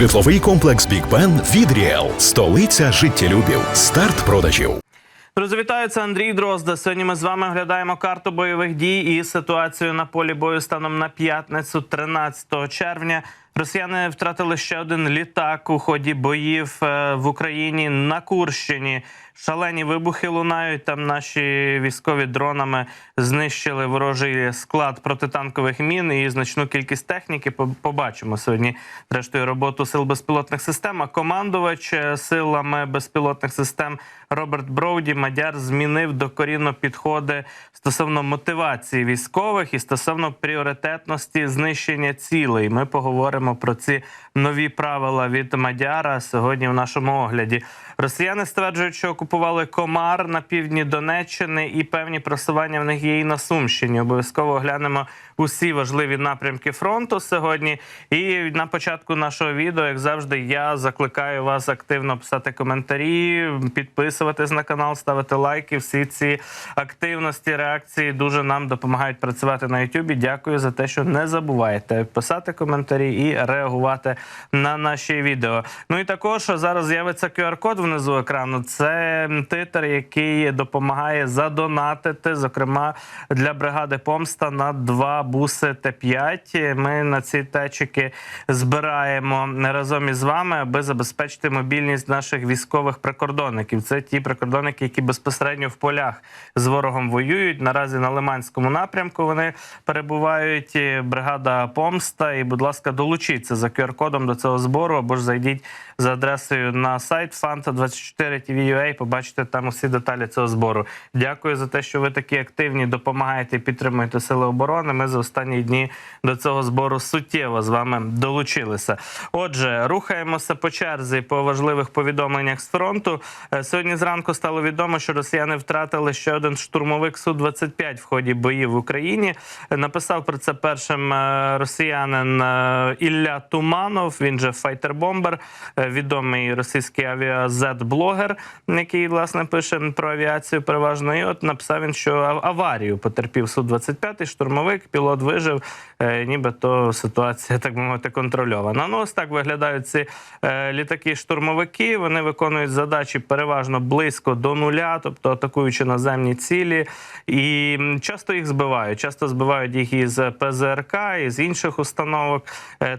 Житловий комплекс Бік Бен від Ріел. Столиця життєлюбів. Старт продажів. Друзі, вітаю, це Андрій Дрозда. Сьогодні ми з вами оглядаємо карту бойових дій і ситуацію на полі бою станом на п'ятницю, 13 червня. Росіяни втратили ще один літак у ході боїв е, в Україні на Курщині. Шалені вибухи лунають. Там наші військові дронами знищили ворожий склад протитанкових мін і значну кількість техніки. Побачимо сьогодні, зрештою, роботу сил безпілотних систем. А командувач е, силами безпілотних систем Роберт Броуді Мадяр змінив докорінно підходи стосовно мотивації військових і стосовно пріоритетності знищення цілей. Ми поговоримо про ці нові правила від Мадяра сьогодні в нашому огляді. Росіяни стверджують, що окупували Комар на півдні Донеччини, і певні просування в них є і на Сумщині. Обов'язково оглянемо усі важливі напрямки фронту сьогодні. І на початку нашого відео, як завжди, я закликаю вас активно писати коментарі, підписуватись на канал, ставити лайки. Всі ці активності, реакції дуже нам допомагають працювати на Ютубі. Дякую за те, що не забуваєте писати коментарі і реагувати на наші відео. Ну і також зараз з'явиться QR-код внизу екрану. Це титр, який допомагає задонатити, зокрема для бригади Помста на два буси Т5. Ми на ці течики збираємо разом із вами, аби забезпечити мобільність наших військових прикордонників. Це ті прикордонники, які безпосередньо в полях з ворогом воюють. Наразі на Лиманському напрямку вони перебувають. Бригада Помста. І, будь ласка, долучіться за QR-кодом до цього збору або ж зайдіть за адресою на сайт fanta24tv.ua, Побачите там усі деталі цього збору. Дякую за те, що ви такі активні, допомагаєте, підтримуєте сили оборони. Ми за останні дні до цього збору суттєво з вами долучилися. Отже, рухаємося по черзі по важливих повідомленнях з фронту. Е, Сьогодні зранку стало відомо, що росіяни втратили ще один штурмовик су 25 в ході боїв в Україні. Е, Написав про це першим е, росіянин Ілля Туманов. Він же файтер-бомбер, е, відомий російський авіазет-блогер, який власне пише про авіацію переважно. І от написав він, що аварію потерпів су 25 штурмовик, пілот вижив. е, Нібито ситуація, так мовити, контрольована. Ну, ось так виглядають ці е, літаки-штурмовики. Вони виконують задачі переважно близько до нуля, тобто атакуючи наземні цілі, і часто їх збивають. Часто збивають їх із ПЗРК, із інших установок.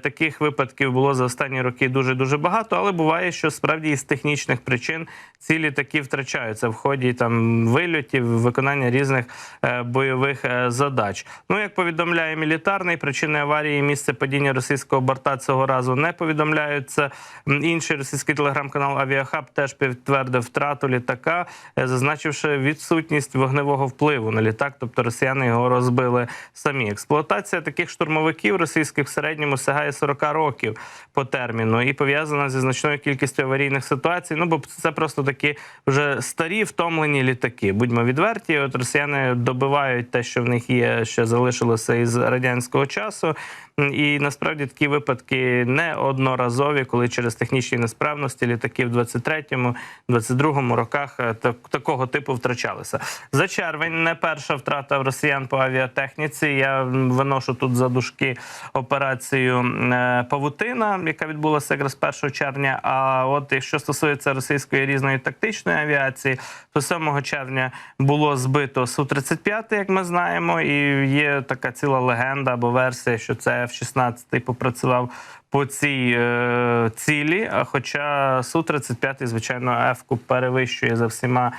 Таких випадків було за останні роки дуже дуже багато, але буває, що справді із технічних причин ці літаки втрачаються в ході там вильотів, виконання різних е, бойових е, задач. Ну як повідомляє мілітарний, причини аварії місце падіння російського борта цього разу не повідомляються. Інший російський телеграм-канал Авіахаб теж підтвердив втрату літака, е, зазначивши відсутність вогневого впливу на літак, тобто росіяни його розбили самі. Експлуатація таких штурмовиків російських в середньому сягає 40 років по терміну і пов'язана зі значною кількістю аварійних ситуацій. Ну бо це просто такі вже старі втомлені літаки. Будьмо відверті. От росіяни добивають те, що в них є, ще залишилося із радянського часу. І насправді такі випадки неодноразові, коли через технічні несправності літаки в 23-му, 22-му роках е, так, такого типу втрачалися. За червень не перша втрата в росіян по авіатехніці. Я виношу тут за дужки операцію е, Павутина, яка відбулася якраз 1 червня. А от якщо стосується російської різної тактичної авіації, то 7 червня було збито Су-35, як ми знаємо, і є така ціла легенда або версія, що це F-16 попрацював по цій е, цілі. Хоча Су-35, звичайно, F-ку перевищує за всіма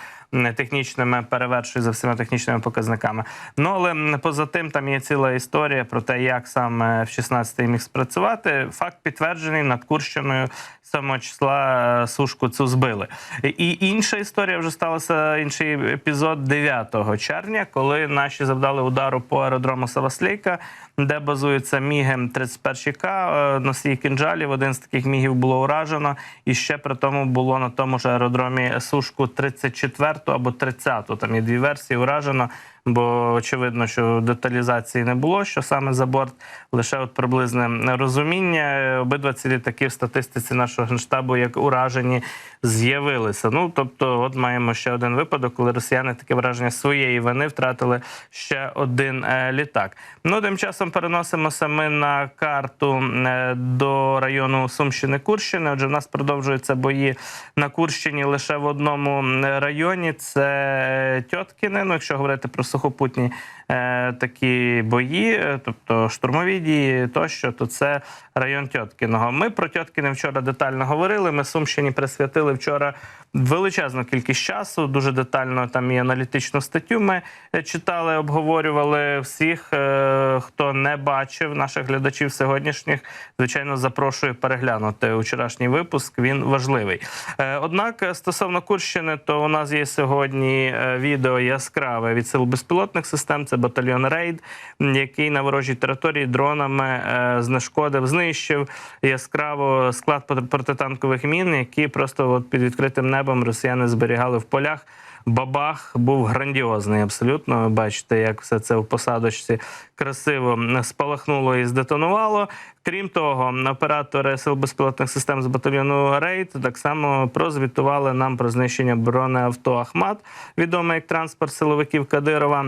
технічними, перевершує за всіма технічними показниками. Ну але поза тим, там є ціла історія про те, як саме F-16 міг спрацювати. Факт підтверджений над Курщиною. 7 числа е, сушку цю збили. І інша історія вже сталася інший епізод 9 червня, коли наші завдали удару по аеродрому Саваслейка, де базуються міги 31 к е, носії кінжалів. Один з таких мігів було уражено, і ще при тому було на тому ж аеродромі сушку 34 або 30. Там є дві версії уражено. Бо очевидно, що деталізації не було, що саме за борт, лише от приблизне розуміння. Обидва ці літаки в статистиці нашого генштабу як уражені з'явилися. Ну тобто, от маємо ще один випадок, коли росіяни таке враження своєї вини втратили ще один е, літак. Ну тим часом переносимося ми на карту е, до району Сумщини Курщини. Отже, в нас продовжуються бої на Курщині лише в одному районі. Це Тьоткіне. Ну, якщо говорити про сухопутні е, такі бої, е, тобто штурмові дії тощо, то це район Тьоткіного. Ми про Тьоткіне вчора детально говорили. Ми Сумщині присвятили вчора величезну кількість часу. Дуже детально там і аналітичну статтю. Ми е, читали, обговорювали всіх. е, Хто не бачив наших глядачів сьогоднішніх, звичайно, запрошую переглянути вчорашній випуск. Він важливий. Е, Однак стосовно Курщини, то у нас є сьогодні відео яскраве від сил безпілотних систем. Це батальйон Рейд, який на ворожій території дронами знешкодив, знищив яскраво склад проти- протитанкових мін, які просто от під відкритим небом росіяни зберігали в полях. Бабах був грандіозний. Абсолютно бачите, як все це в посадочці красиво спалахнуло і здетонувало. Крім того, оператори сил безпілотних систем з батальйону Рейд так само прозвітували нам про знищення бронеавто Ахмат, відоме як транспорт силовиків Кадирова.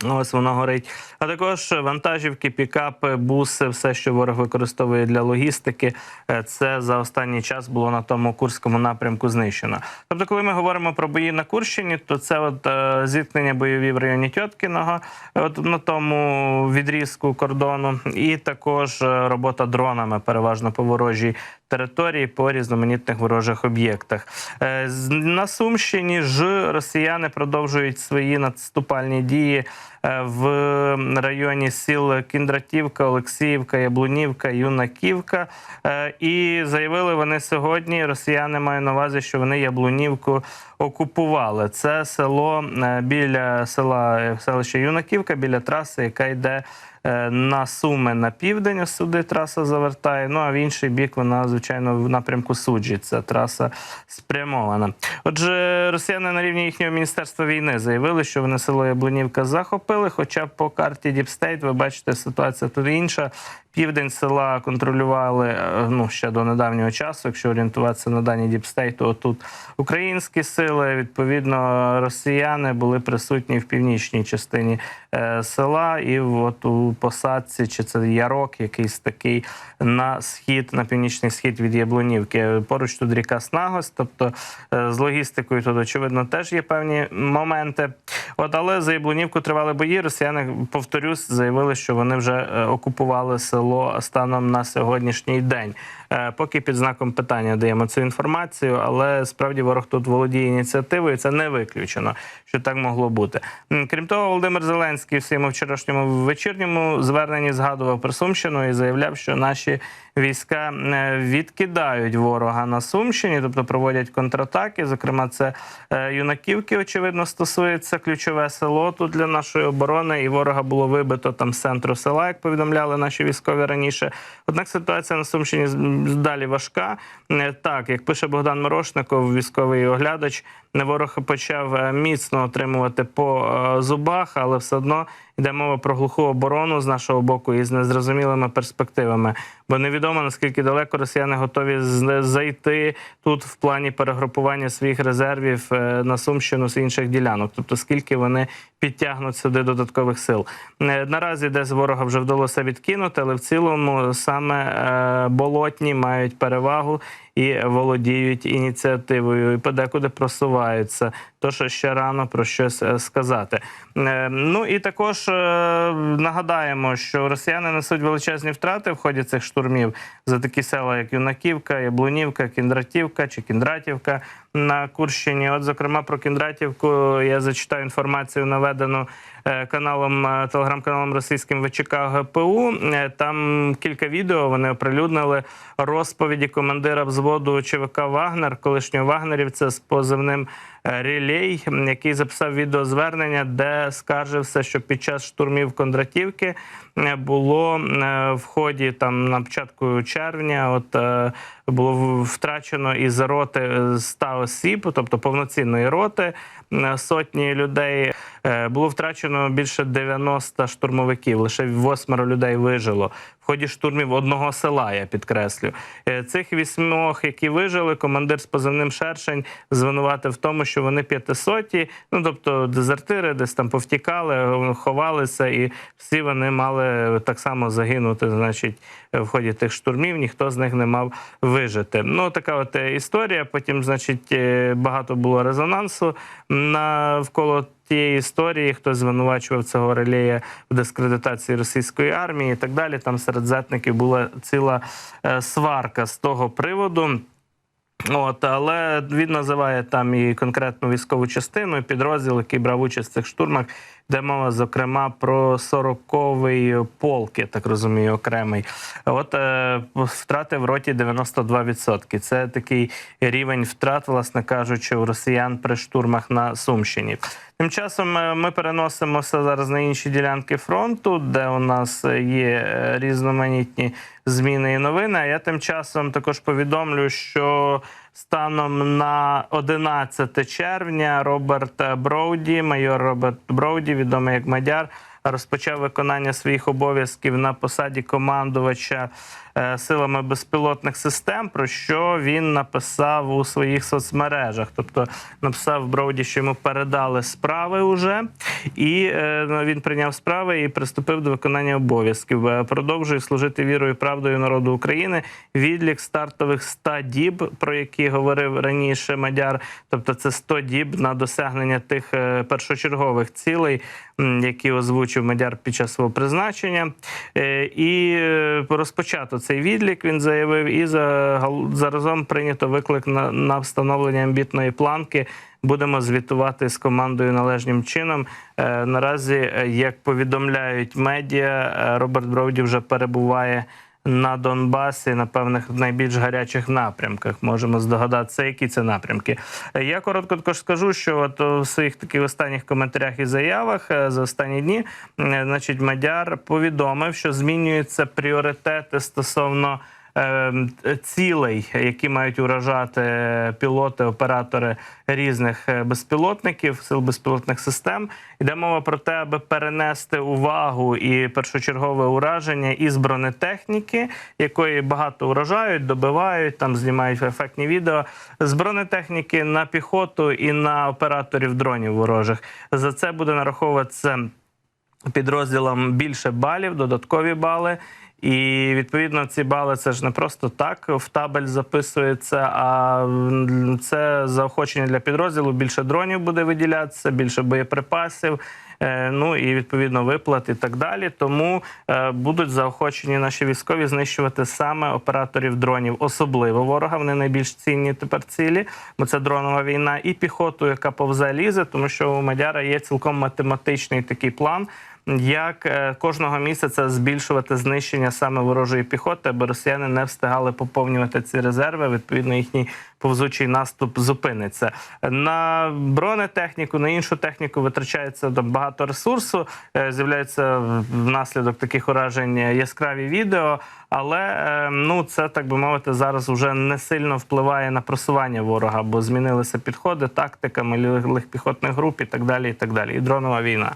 Ось воно горить. А також вантажівки, пікапи, буси, все, що ворог використовує для логістики. е, Це за останній час було на тому курському напрямку знищено. Тобто, коли ми говоримо про бої на Курщині, то це от е, зіткнення бойові в районі Тьоткіного, от на тому відрізку кордону, і також е, робота дронами, переважно по ворожій території, по різноманітних ворожих об'єктах. Е, На Сумщині ж росіяни продовжують свої надступальні дії е, в районі сіл Кіндратівка, Олексіївка, Яблунівка, Юнаківка. Е, І заявили вони сьогодні. Росіяни мають на увазі, що вони Яблунівку окупували. Це село біля села селище Юнаківка, біля траси, яка йде. Е, На Суми на південь, ось сюди траса завертає. Ну а в інший бік вона, звичайно, в напрямку суджі. Ця траса спрямована. Отже, росіяни на рівні їхнього міністерства війни заявили, що вони село Яблунівка захопили. Хоча по карті Діпстейт ви бачите, ситуація тут інша. Південь села контролювали е, ну ще до недавнього часу. Якщо орієнтуватися на дані Діпстейту, отут українські сили, відповідно, росіяни були присутні в північній частині е, села, і от у посадці, чи це ярок, якийсь такий на схід, на північний схід від Яблунівки. Поруч тут ріка Снагос, тобто е, з логістикою тут очевидно теж є певні моменти. От але за Яблунівку тривали бої. Росіяни, повторюсь, заявили, що вони вже е, окупували село станом на сьогоднішній день. Е, Поки під знаком питання даємо цю інформацію, але справді ворог тут володіє ініціативою. Це не виключено, що так могло бути. Крім того, Володимир Зеленський в своєму вчорашньому вечірньому зверненні згадував про Сумщину і заявляв, що наші війська е, відкидають ворога на Сумщині, тобто проводять контратаки. Зокрема, це е, юнаківки, очевидно, стосується ключове село тут для нашої оборони, і ворога було вибито там з центру села, як повідомляли наші військові раніше. Однак ситуація на Сумщині далі важка. Е, Так, як пише Богдан Морошников, військовий оглядач, ворог почав е, міцно отримувати по е, зубах, але все одно йде мова про глуху оборону з нашого боку і з незрозумілими перспективами. Бо невідомо наскільки далеко росіяни готові зайти тут в плані перегрупування своїх резервів е, на Сумщину з інших ділянок, тобто скільки вони підтягнуть сюди додаткових сил. Наразі десь ворога вже вдалося відкинути, але в цілому саме болотні мають перевагу і володіють ініціативою, і подекуди просуваються. Тож ще рано про щось е, сказати. Е, Ну і також е, нагадаємо, що росіяни несуть величезні втрати в ході цих штурмів за такі села, як Юнаківка, Яблунівка, Кіндратівка чи Кіндратівка на Курщині. От, зокрема, про Кіндратівку я зачитаю інформацію, наведену каналом телеграм-каналом російським ВЧК ГПУ. Там кілька відео вони оприлюднили розповіді командира взводу ЧВК Вагнер, колишнього вагнерівця з позивним Релей, м, який записав відеозвернення, де скаржився, що під час штурмів Кондратівки е, було е, в ході там на початку червня, от е, було втрачено із роти е, 100 осіб, тобто повноцінної роти, е, сотні людей. Е, Було втрачено більше 90 штурмовиків. Лише восьмеро людей вижило в ході штурмів одного села. Я підкреслю Е, цих вісьмох, які вижили, командир з позивним Шершень звинуватив в тому, що вони п'ятисоті, ну тобто дезертири, десь там повтікали, ховалися, і всі вони мали так само загинути. Значить, в ході тих штурмів ніхто з них не мав вижити. Ну така от е, історія. Потім, значить, е, багато було резонансу навколо тієї історії. Хтось звинувачував цього релея в дискредитації російської армії і так далі. Там серед зетників була ціла е, сварка з того приводу. От, але він називає там і конкретну військову частину, і підрозділ, який брав участь в цих штурмах, де мова, зокрема, про 40-й полк, я так розумію, окремий. От е, втрати в роті 92%. Це такий рівень втрат, власне кажучи, у росіян при штурмах на Сумщині. Тим часом е, ми переносимося зараз на інші ділянки фронту, де у нас є е, різноманітні зміни і новини. А я тим часом також повідомлю, що станом на 11 червня Роберт Броуді, майор Роберт Броуді, відомий як Мадяр, розпочав виконання своїх обов'язків на посаді командувача е, силами безпілотних систем, про що він написав у своїх соцмережах. Тобто написав Броуді, що йому передали справи уже, і е, ну, він прийняв справи і приступив до виконання обов'язків. Е, Продовжує служити вірою і правдою народу України. Відлік стартових 100 діб, про які говорив раніше Мадяр. Тобто, це 100 діб на досягнення тих першочергових цілей, які озвучив Мадяр під час свого призначення. Е, І е, розпочато цей відлік він заявив, і заразом прийнято виклик на, на встановлення амбітної планки. Будемо звітувати з командою належним чином. Е, Наразі, як повідомляють медіа, Роберт Броуді вже перебуває на Донбасі на певних найбільш гарячих напрямках. Можемо здогадатися, які це напрямки. Я коротко також скажу, що от у своїх таких останніх коментарях і заявах е, за останні дні, е, значить, Мадяр повідомив, що змінюються пріоритети стосовно. Е, Цілей, які мають уражати пілоти, оператори різних е, безпілотників, сил безпілотних систем, йде мова про те, аби перенести увагу і першочергове ураження із бронетехніки, якої багато уражають, добивають, там знімають ефектні відео з бронетехніки на піхоту і на операторів дронів ворожих. За це буде нараховуватися підрозділам більше балів, додаткові бали. І відповідно ці бали це ж не просто так в табель записується, а це заохочення для підрозділу. Більше дронів буде виділятися, більше боєприпасів. е, Ну і відповідно виплат і так далі. Тому е, будуть заохочені наші військові знищувати саме операторів дронів, особливо ворога. Вони найбільш цінні тепер цілі, бо це дронова війна, і піхоту, яка повзе лізе, тому що у Мадяра є цілком математичний такий план як е, кожного місяця збільшувати знищення саме ворожої піхоти, аби росіяни не встигали поповнювати ці резерви. Відповідно, їхній повзучий наступ зупиниться. На бронетехніку, на іншу техніку витрачається багато ресурсу. е, З'являються внаслідок таких уражень яскраві відео. Але е, ну це так би мовити, зараз вже не сильно впливає на просування ворога, бо змінилися підходи, тактика малих піхотних груп і так далі. І так далі. І дронова війна.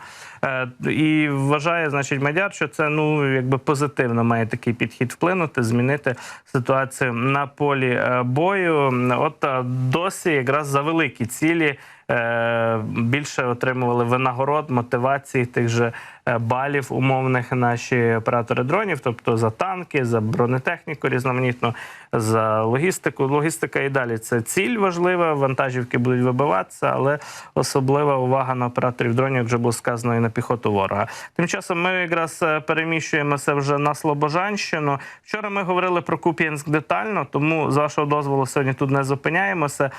Е, І вважає, значить, Мадяр, що це ну якби позитивно має такий підхід вплинути, змінити ситуацію на полі е, бою. От е, досі якраз за великі цілі. Е, Більше отримували винагород, мотивації тих же е, балів умовних наші оператори дронів, тобто за танки, за бронетехніку різноманітну, за логістику. Логістика і далі це ціль важлива. Вантажівки будуть вибиватися, але особлива увага на операторів дронів, вже було сказано, і на піхоту ворога. Тим часом ми якраз е, переміщуємося вже на Слобожанщину. Вчора ми говорили про Куп'янськ детально, тому з вашого дозволу сьогодні тут не зупиняємося.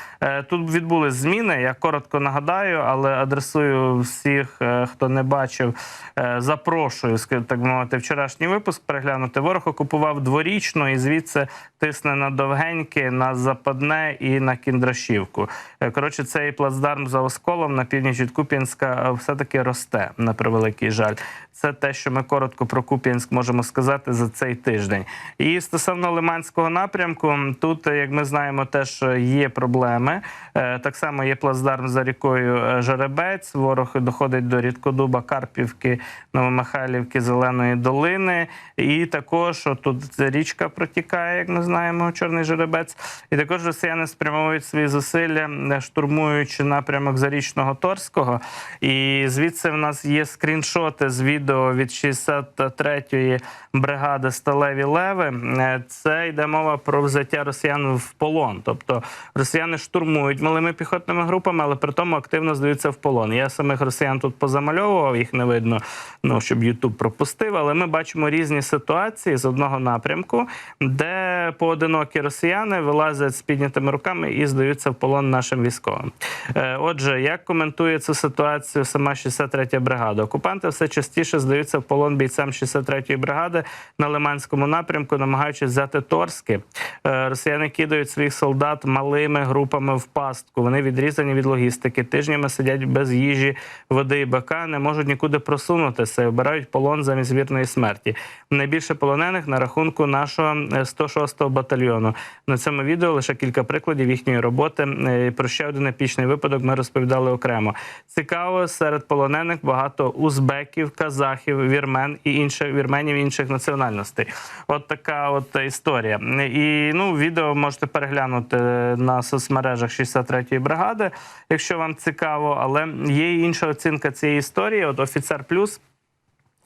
Тут відбулись зміни. Я коротко нагадаю, але адресую всіх, е, хто не бачив. Е, Запрошую, так мовити, вчорашній випуск переглянути. Ворог окупував дворічну і звідси тисне на довгеньке, на западне і на кіндрашівку. Е, Коротше, цей плацдарм за осколом на північ від Куп'янська е, все-таки росте на превеликий жаль. Це те, що ми коротко про Куп'янськ можемо сказати за цей тиждень. І стосовно Лиманського напрямку, тут, як ми знаємо, теж є проблеми. Так само є плацдарм за рікою е, Жеребець. Ворог доходить до Рідкодуба, Карпівки, Новомихайлівки, Зеленої долини. І також тут річка протікає, як ми знаємо, Чорний Жеребець. І також росіяни спрямовують свої зусилля, е, штурмуючи напрямок Зарічного Торського. І звідси в нас є скріншоти з відео від 63-ї бригади Сталеві Леви. Е, Це йде мова про взяття росіян в полон. Тобто росіяни штурмують малими піхотними групами, але при тому активно здаються в полон. Я самих росіян тут позамальовував, їх не видно, ну щоб Ютуб пропустив. Але ми бачимо різні ситуації з одного напрямку, де поодинокі росіяни вилазять з піднятими руками і здаються в полон нашим військовим. Е, Отже, як коментує цю ситуацію сама 63-я бригада? Окупанти все частіше здаються в полон бійцям 63-ї бригади на Лиманському напрямку, намагаючись взяти Торське. Е, Росіяни кидають своїх солдат малими групами в пастку. Вони відрізані від логістики, тижнями сидять без їжі, води і бака, не можуть нікуди просунутися обирають полон замість вірної смерті. Найбільше полонених на рахунку нашого е, 106-го батальйону. На цьому відео лише кілька прикладів їхньої роботи. Е, Про ще один епічний випадок ми розповідали окремо. Цікаво, серед полонених багато узбеків, казахів, вірмен і інших вірменів інших національностей. От така от історія. І ну, відео можете переглянути на соцмережах 63-ї бригади, якщо вам цікаво. Але є інша оцінка цієї історії. От офіцер плюс.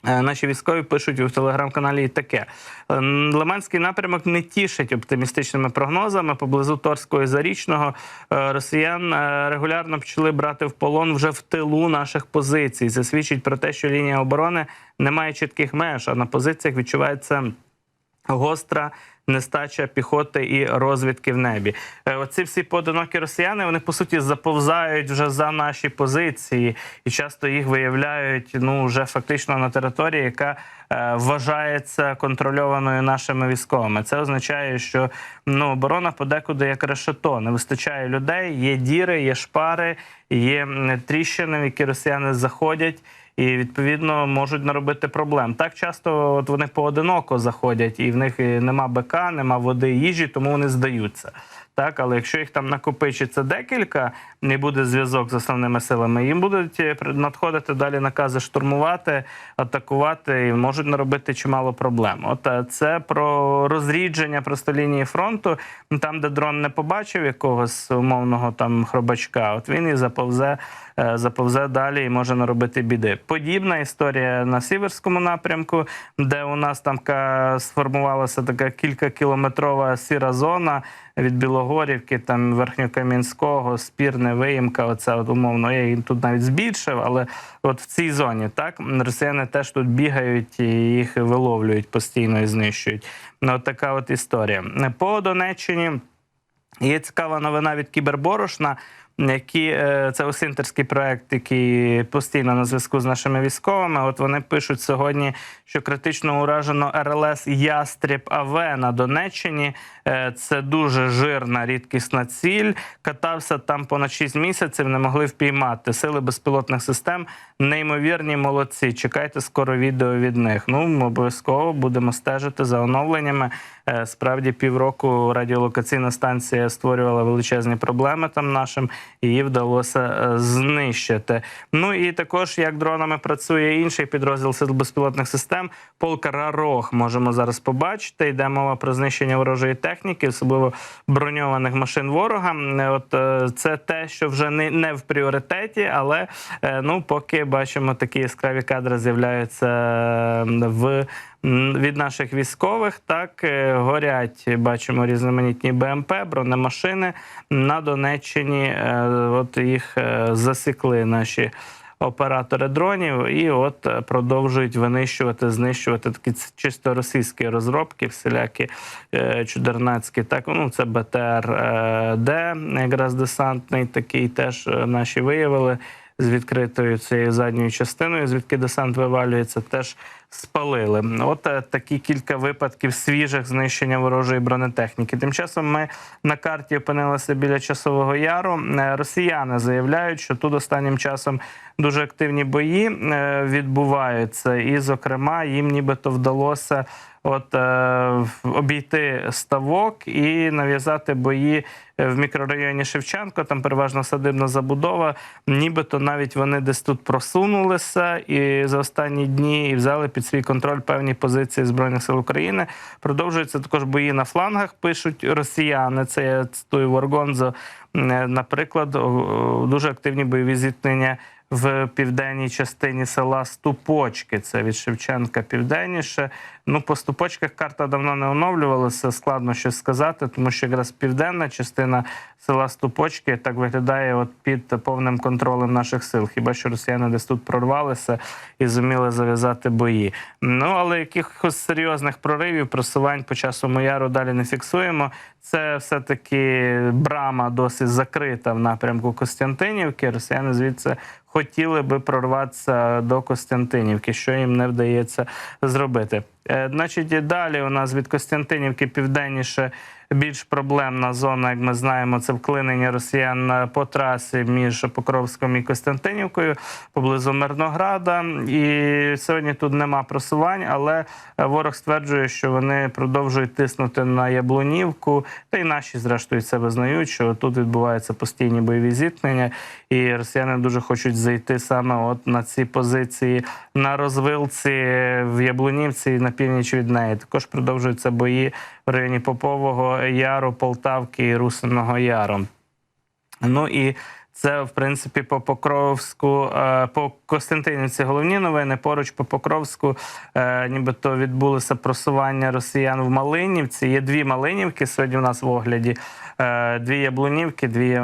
Е, Наші військові пишуть у телеграм-каналі і таке. Е, Лиманський напрямок не тішить оптимістичними прогнозами. Поблизу Торського і Зарічного е, росіян регулярно почали брати в полон вже в тилу наших позицій. Це свідчить про те, що лінія оборони не має чітких меж, а на позиціях відчувається гостра нестача піхоти і розвідки в небі. Е, Оці всі поодинокі росіяни вони по суті заповзають вже за наші позиції і часто їх виявляють ну вже фактично на території, яка е, вважається контрольованою нашими військовими. Це означає, що ну оборона подекуди як решето. Не вистачає людей, є діри, є шпари, є тріщини, в які росіяни заходять і відповідно можуть наробити проблем. Так часто от вони поодиноко заходять, і в них нема БК, нема води, їжі, тому вони здаються. Так, але якщо їх там накопичиться декілька, не буде зв'язок з основними силами, їм будуть е, надходити далі накази штурмувати, атакувати і можуть наробити чимало проблем. От е, це про розрідження просто лінії фронту, там, де дрон не побачив якогось умовного там хробачка, от він і заповзе, е, заповзе далі і може наробити біди. Подібна історія на сіверському напрямку, де у нас там сформувалася така кількакілометрова сіра зона від Білогорівки, там Верхньокам'янського, Спірне, Виїмка. Оце от умовно. Я їм тут навіть збільшив, але от в цій зоні так росіяни теж тут бігають і їх виловлюють постійно і знищують. Ну, от така от історія. По Донеччині. Є цікава новина від Кіберборошна, які е, це осінтерський проект, який постійно на зв'язку з нашими військовими. От вони пишуть сьогодні, що критично уражено РЛС Ястріб АВ на Донеччині. Е, Це дуже жирна рідкісна ціль. Катався там понад 6 місяців, не могли впіймати. Сили безпілотних систем неймовірні молодці. Чекайте скоро відео від них. Ну ми обов'язково будемо стежити за оновленнями. Е, Справді півроку радіолокаційна станція створювала величезні проблеми там нашим, її вдалося е, знищити. Ну і також як дронами працює інший підрозділ сил безпілотних систем. Полк Рарог можемо зараз побачити. Йде мова про знищення ворожої техніки, особливо броньованих машин ворога. Е, От е, це те, що вже не, не в пріоритеті, але ну поки бачимо такі яскраві кадри з'являються в від наших військових. Так е, горять, бачимо різноманітні БМП, бронемашини на Донеччині. е, От їх е, засікли наші. Оператори дронів, і от продовжують винищувати, знищувати такі чисто російські розробки, всілякі чудернацькі. Так, ну це БТР Д, якраз десантний такий, теж наші виявили. З відкритою цією задньою частиною, звідки десант вивалюється, теж спалили. От е, такі кілька випадків свіжих знищення ворожої бронетехніки. Тим часом ми на карті опинилися біля часового яру. Е, Росіяни заявляють, що тут останнім часом дуже активні бої е, відбуваються, і, зокрема, їм нібито вдалося. От е, обійти ставок і нав'язати бої в мікрорайоні Шевченко. Там переважно садибна забудова. Нібито навіть вони десь тут просунулися і за останні дні і взяли під свій контроль певні позиції збройних сил України. Продовжуються також бої на флангах. Пишуть росіяни. Це я цитую Воргонзо. Наприклад, дуже активні бойові зіткнення в південній частині села Ступочки. Це від Шевченка південніше. Ну, по ступочках карта давно не оновлювалася. Складно щось сказати, тому що якраз південна частина села Ступочки так виглядає от під повним контролем наших сил. Хіба що росіяни десь тут прорвалися і зуміли зав'язати бої. Ну але якихось серйозних проривів, просувань по часу яру далі не фіксуємо. Це все-таки брама досить закрита в напрямку Костянтинівки. Росіяни звідси хотіли би прорватися до Костянтинівки, що їм не вдається зробити. Е, Значить, далі у нас від Костянтинівки південніше більш проблемна зона, як ми знаємо, це вклинення росіян е, по трасі між Покровськом і Костянтинівкою поблизу Мирнограда. І сьогодні тут нема просувань, але е, ворог стверджує, що вони продовжують тиснути на Яблунівку. Та й наші, зрештою, це визнають, що тут відбуваються постійні бойові зіткнення, і росіяни дуже хочуть зайти саме от на ці позиції на розвилці в Яблунівці і на північ від неї. Також продовжуються бої в районі Попового Яру, Полтавки і Русиного Яру. Ну і це, в принципі, по Покровську, е, по Костянтинівці головні новини. Поруч по Покровську, е, нібито відбулося просування росіян в Малинівці. Є дві Малинівки сьогодні у нас в огляді. Е, Дві Яблунівки, дві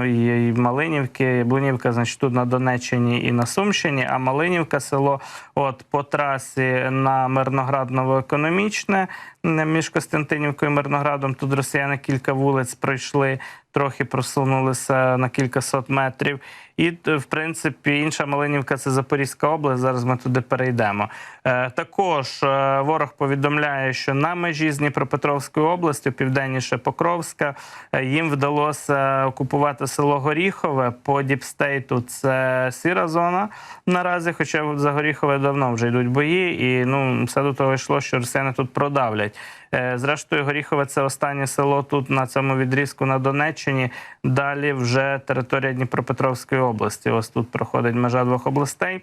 Малинівки. Яблунівка, значить, тут на Донеччині і на Сумщині, а Малинівка село от по трасі на Мирноград Новоекономічне між Костянтинівкою і Мирноградом. Тут росіяни кілька вулиць пройшли, трохи просунулися на кілька сот метрів. І, в принципі, інша Малинівка це Запорізька область. Зараз ми туди перейдемо. Е, також е, ворог повідомляє, що на межі з Дніпропетровською областю, південніше Покровська, е, їм вдалося окупувати село Горіхове по Діпстейту. Це сіра зона наразі. Хоча за Горіхове давно вже йдуть бої, і ну все до того йшло, що росіяни тут продавлять. Е, Зрештою, Горіхове це останнє село тут на цьому відрізку на Донеччині. Далі вже територія Дніпропетровської області. Ось тут проходить межа двох областей.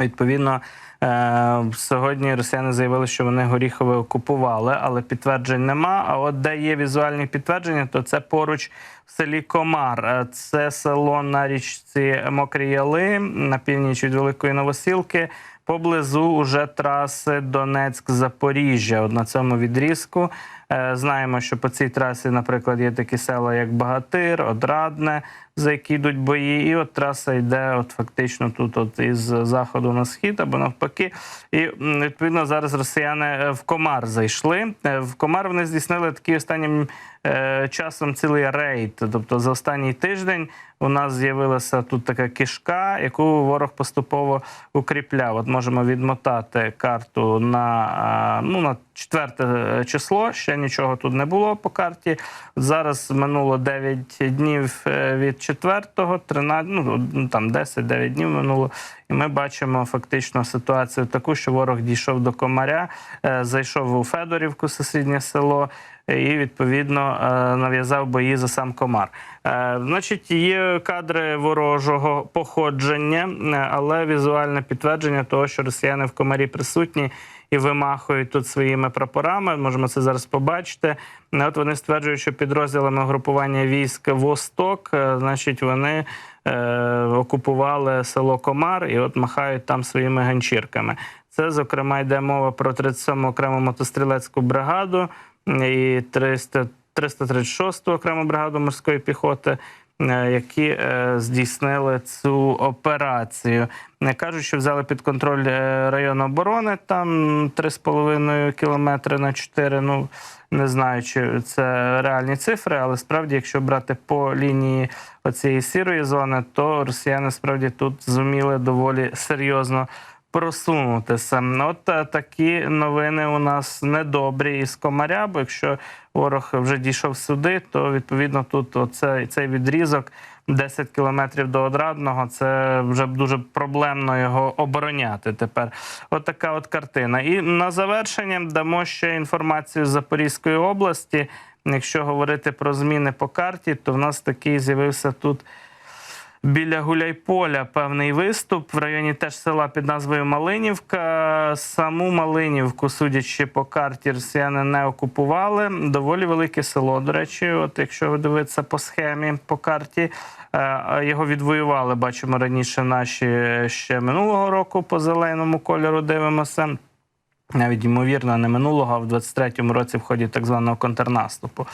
Відповідно, е, сьогодні росіяни заявили, що вони Горіхове окупували, але підтверджень нема. А от де є візуальні підтвердження, то це поруч в селі Комар. Е, Це село на річці Мокрі Яли на північ від Великої Новосілки. Поблизу уже траси Донецьк-Запоріжжя. От на цьому відрізку. Е, Знаємо, що по цій трасі, наприклад, є такі села, як Багатир, Одрадне, за які йдуть бої. І от траса йде от фактично тут, от із заходу на схід або навпаки. І відповідно зараз росіяни е, в Комар зайшли. Е, В Комар вони здійснили такий останнім е, часом цілий рейд. Тобто за останній тиждень у нас з'явилася тут така кишка, яку ворог поступово укріпляв. От можемо відмотати карту на, ну, на четверте число. Ще нічого тут не було по карті. Зараз минуло 9 днів е, від 4-го, 13, ну там 10-9 днів минуло. І ми бачимо фактично ситуацію таку, що ворог дійшов до комаря, е, зайшов у Федорівку, сусіднє село, і відповідно е, нав'язав бої за сам комар. Е, Значить, є кадри ворожого походження, е, але візуальне підтвердження того, що росіяни в комарі присутні і вимахують тут своїми прапорами. Можемо це зараз побачити. Е, От вони стверджують, що підрозділами групування військ Восток, е, значить, вони е, окупували село Комар і от махають там своїми ганчірками. Це, зокрема, йде мова про 37 окрему мотострілецьку бригаду і 300, 336 окрему бригаду морської піхоти. Е, які е, здійснили цю операцію. Не кажуть, що взяли під контроль е, район оборони, там 3,5 кілометри на 4. Ну не знаю, чи це реальні цифри, але справді, якщо брати по лінії оцієї сірої зони, то росіяни справді тут зуміли доволі серйозно просунутися. От е, такі новини у нас недобрі із комаря, бо якщо ворог вже дійшов сюди, то відповідно тут оце, цей відрізок 10 кілометрів до одрадного. Це вже дуже проблемно його обороняти тепер. От така от картина. І на завершення дамо ще інформацію з Запорізької області. Якщо говорити про зміни по карті, то в нас такий з'явився тут біля Гуляйполя певний виступ в районі теж села під назвою Малинівка. Саму Малинівку, судячи по карті, росіяни не окупували. Доволі велике село. До речі, от якщо ви дивитися по схемі по карті, е, його відвоювали. Бачимо раніше наші ще минулого року по зеленому кольору. Дивимося. Навіть ймовірно, не минулого, а в 23-му році в ході так званого контрнаступу.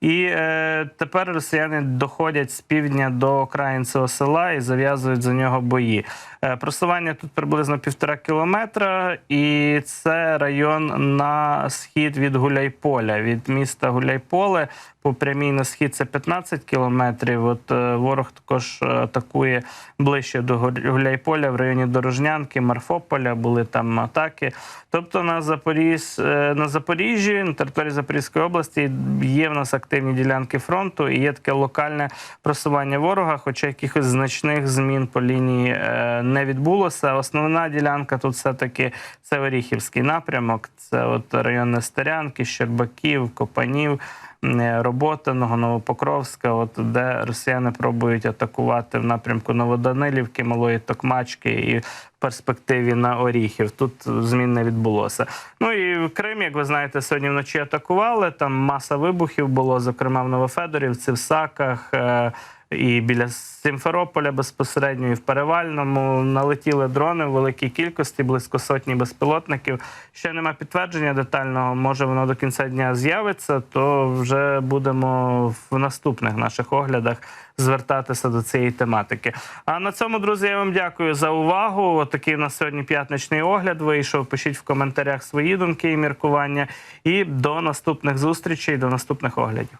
І е, тепер росіяни доходять з півдня до окраїн села і зав'язують за нього бої. Е, просування тут приблизно півтора кілометра, і це район на схід від Гуляйполя. Від міста Гуляйполе по прямій на схід це 15 кілометрів. От е, ворог також е, атакує ближче до Гуляйполя в районі Дорожнянки, Марфополя. Були там атаки. Тобто на Запоріж, на Запоріжжі, на території Запорізької області є в нас активні ділянки фронту і є таке локальне просування ворога, хоча якихось значних змін по лінії не відбулося. Основна ділянка тут все-таки це Оріхівський напрямок, це от район Нестерянки, Щербаків, Копанів. е, Роботиного, Новопокровська, от де росіяни пробують атакувати в напрямку Новоданилівки, Малої Токмачки і в перспективі на Оріхів. Тут змін не відбулося. Ну і Крим, як ви знаєте, сьогодні вночі атакували. Там маса вибухів було, зокрема в Новофедорівці, в Саках. І біля Сімферополя безпосередньо і в Перевальному налетіли дрони в великій кількості, близько сотні безпілотників. Ще нема підтвердження детального. Може воно до кінця дня з'явиться, то вже будемо в наступних наших оглядах звертатися до цієї тематики. А на цьому, друзі, я вам дякую за увагу. Такий у нас сьогодні п'ятничний огляд вийшов. Пишіть в коментарях свої думки і міркування. І до наступних зустрічей, до наступних оглядів.